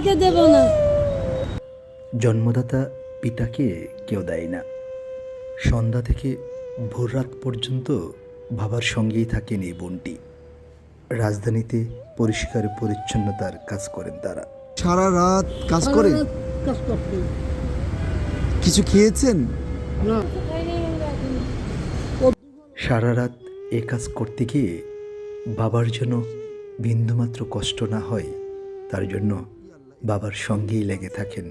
বাবাকে দেব না। জন্মদাতা পিতাকে কেউ দেয় না। সন্ধ্যা থেকে ভোর রাত পর্যন্ত বাবার সঙ্গেই থাকেন এই বোনটি। রাজধানীতে পরিষ্কার পরিচ্ছন্নতার কাজ করেন তারা। সারা রাত কাজ করে? কাজ করতে। কিছু খেয়েছেন? না। সারা রাত এ কাজ করতে গিয়ে বাবার জন্য বিন্দুমাত্র কষ্ট না হয় তার জন্য বাবার সঙ্গেই লেগে থাকেন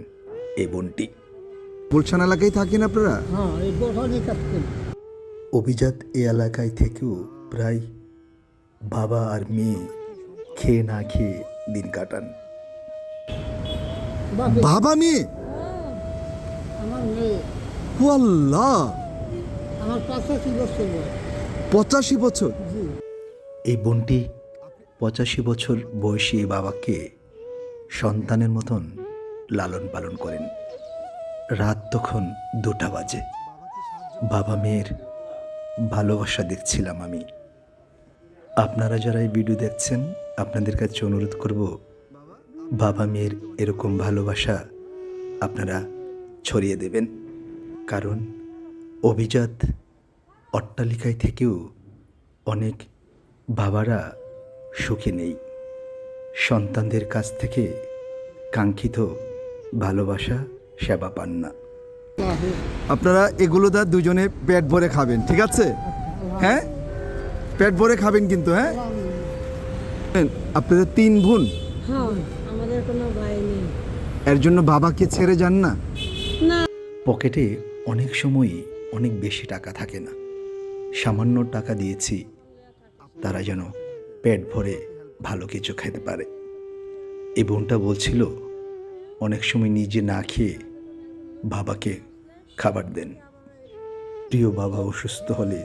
এই বোনটি। গুলশান এলাকায় থাকেন আপনারা? হ্যাঁ অভিজাত এ এলাকায় থেকেও প্রায় বাবা আর মেয়ে খেয়ে না খেয়ে দিন কাটান। বাবা মেয়ে? ও আল্লাহ! পঁচাশি বছর এই বোনটি পঁচাশি বছর বয়সী বাবাকে সন্তানের মতন লালন পালন করেন। রাত তখন দুটা বাজে। বাবা মেয়ের ভালোবাসা দেখছিলাম আমি। আপনারা যারা এই ভিডিও দেখছেন, আপনাদের কাছে অনুরোধ করব, বাবা মেয়ের এরকম ভালোবাসা আপনারা ছড়িয়ে দেবেন। কারণ অভিজাত অট্টালিকায় থেকেও অনেক বাবারা সুখে নেই। সন্তানদের কাছ থেকে কাঙ্ক্ষিত ভালোবাসা সেবা পান না। আপনারা এগুলো দা দুজনে পেট ভরে খাবেন ঠিক আছে? হ্যাঁ? পেট ভরে খাবেন কিন্তু হ্যাঁ? আপনাদের তিন বোন? হ্যাঁ এর জন্য বাবাকে ছেড়ে যান না? না। পকেটে অনেক সময়ই অনেক বেশি টাকা থাকে না। সামান্য টাকা দিয়েছি তারা যেন পেট ভরে ভালো কিছু খেতে পারে। এই বোনটা বলছিল অনেক সময় নিজে না খেয়ে বাবাকে খাবার দেন। প্রিয় বাবা অসুস্থ হলে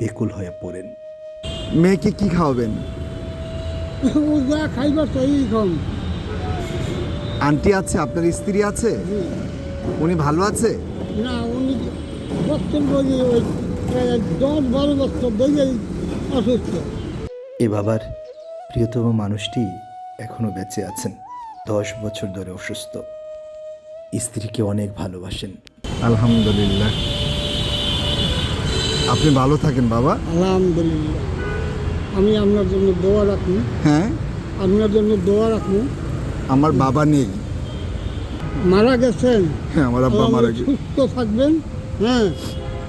বেকুল হয়ে পড়েন। মেয়েকে কি খাওয়াবেন? যা তাই আন্টি আছে আপনার স্ত্রী আছে? উনি ভালো আছে? না উনি বছর বলি ওই প্রায় দশ বারো বছর ধরেই অসুস্থ। এ বাবার প্রিয়তম মানুষটি এখনও বেঁচে আছেন। দশ বছর ধরে অসুস্থ। স্ত্রীকে অনেক ভালোবাসেন। আলহামদুলিল্লাহ। আপনি ভালো থাকেন বাবা। আলহামদুলিল্লাহ। আমি আপনার জন্য দোয়া রাখি হ্যাঁ? আপনার জন্য দোয়া রাখি আমার বাবা নেই। মারা গেছেন। হ্যাঁ আমার আব্বা মারা গেছে। সুস্থ থাকবেন। হ্যাঁ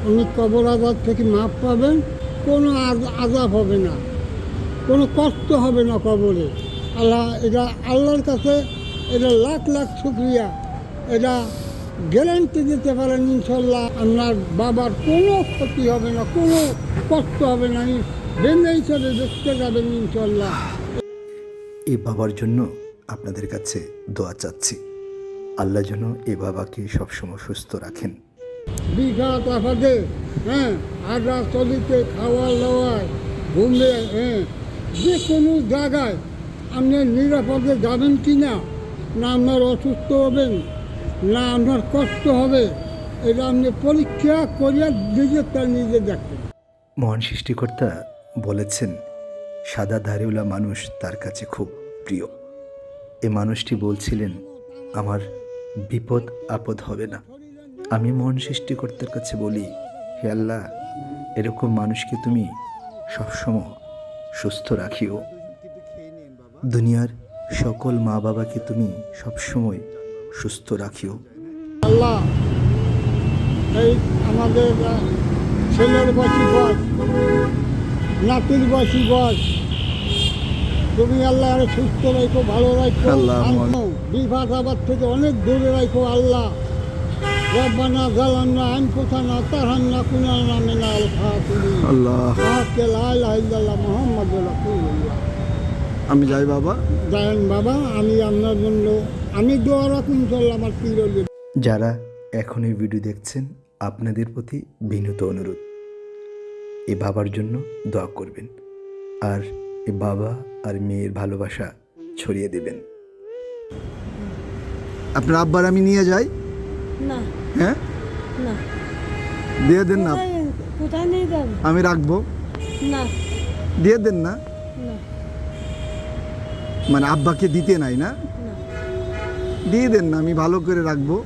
উনি কবর আজাদ থেকে মাপ পাবেন। কোনো আজ- আজাব হবে না। কোনো কষ্ট হবে না কবরে। আল্লাহ এটা আল্লাহর কাছে এটা লাখ লাখ শুক্রিয়া। এটা গ্যারান্টি দিতে পারেন ইনশাল্লাহ আপনার বাবার কোনো ক্ষতি হবে না কোনো কষ্ট হবে না। বেঁধে হিসাবে দেখতে যাবেন ইনশাল্লাহ এই বাবার জন্য আপনাদের কাছে দোয়া চাচ্ছি। আল্লাহ যেন এ বাবাকে সবসময় সুস্থ রাখেন। বিঘাত আফাদে হ্যাঁ আড্ডা চলিতে খাওয়া দাওয়ায় ঘুমে হ্যাঁ যে কোনো জায়গায় আপনি নিরাপদে যাবেন কি না না আপনার অসুস্থ হবেন, না আপনার কষ্ট হবে, এটা আপনি পরীক্ষা করিয়া নিজেরটা নিজে দেখেন। মহান সৃষ্টিকর্তা বলেছেন, সাদা দাড়িওয়ালা মানুষ তার কাছে খুব প্রিয়। এ মানুষটি বলছিলেন, আমার বিপদ আপদ হবে না। আমি মহান সৃষ্টিকর্তার কাছে বলি, হে আল্লাহ, এরকম মানুষকে তুমি সবসময় সুস্থ রাখিও। দুনিয়ার সকল মা বাবাকে তুমি সবসময় সুস্থ রাখিও। আল্লাহ এই আমাদের ছেলের বয়সী বয়স নাতির বয়সী বয়স তুমি আল্লাহ আরও সুস্থ রাখো ভালো রাখো আল্লাহ, বিভাগ আবার থেকে অনেক দূরে রাখো আল্লাহ। রব্বানা জালান্না আনফুসানা তারহান্না কুনানা মিনাল খাতিরিন। আল্লাহ। আজকে লা ইলাহা ইল্লাল্লাহ মুহাম্মাদুর রাসূলুল্লাহ। আমি যাই বাবা। জানেন বাবা আমি আপনার জন্য আমি দোয়া রাখুন ইনশাল্লাহ আমার প্রিয় যারা এখন এই ভিডিও দেখছেন আপনাদের প্রতি বিনীত অনুরোধ এ বাবার জন্য দোয়া করবেন আর এ বাবা আর মেয়ের ভালোবাসা ছড়িয়ে দেবেন। আপনার আব্বার আমি নিয়ে যাই। হ্যাঁ? না। দিয়ে দেন না। আমি রাখব। না। দিয়ে দেন না। মানে আব্বাকে দিতে নাই না? দিয়ে দেন না আমি ভালো করে রাখব।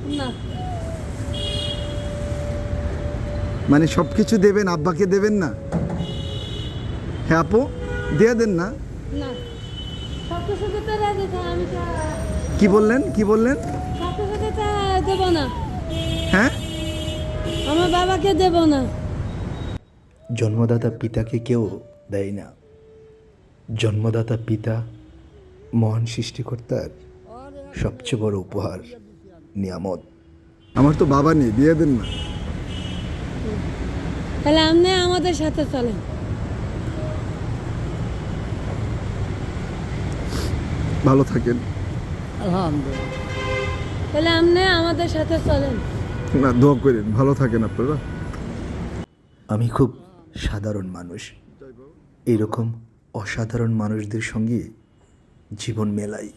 মানে সব কিছু দেবেন আব্বাকে দেবেন না? হ্যাঁ আপু দিয়ে দেন না। কি বললেন? কি বললেন? দেব না। আমার বাবাকে দেব না। জন্মদাতা পিতাকে কেউ দেয় না। জন্মদাতা পিতা মহান সৃষ্টিকর্তার সবচেয়ে বড় উপহার নিয়ামত। আমার তো বাবা নেই দিয়ে দেন না। তাহলে আপনি আমাদের সাথে চলেন। ভালো থাকেন। আলহামদুলিল্লাহ তাহলে আপনি আমাদের সাথে চলেন। না, দোয়া করেন, ভালো থাকেন আপনারা। আমি খুব সাধারণ মানুষ। এরকম অসাধারণ মানুষদের সঙ্গে জীবন মেলাই।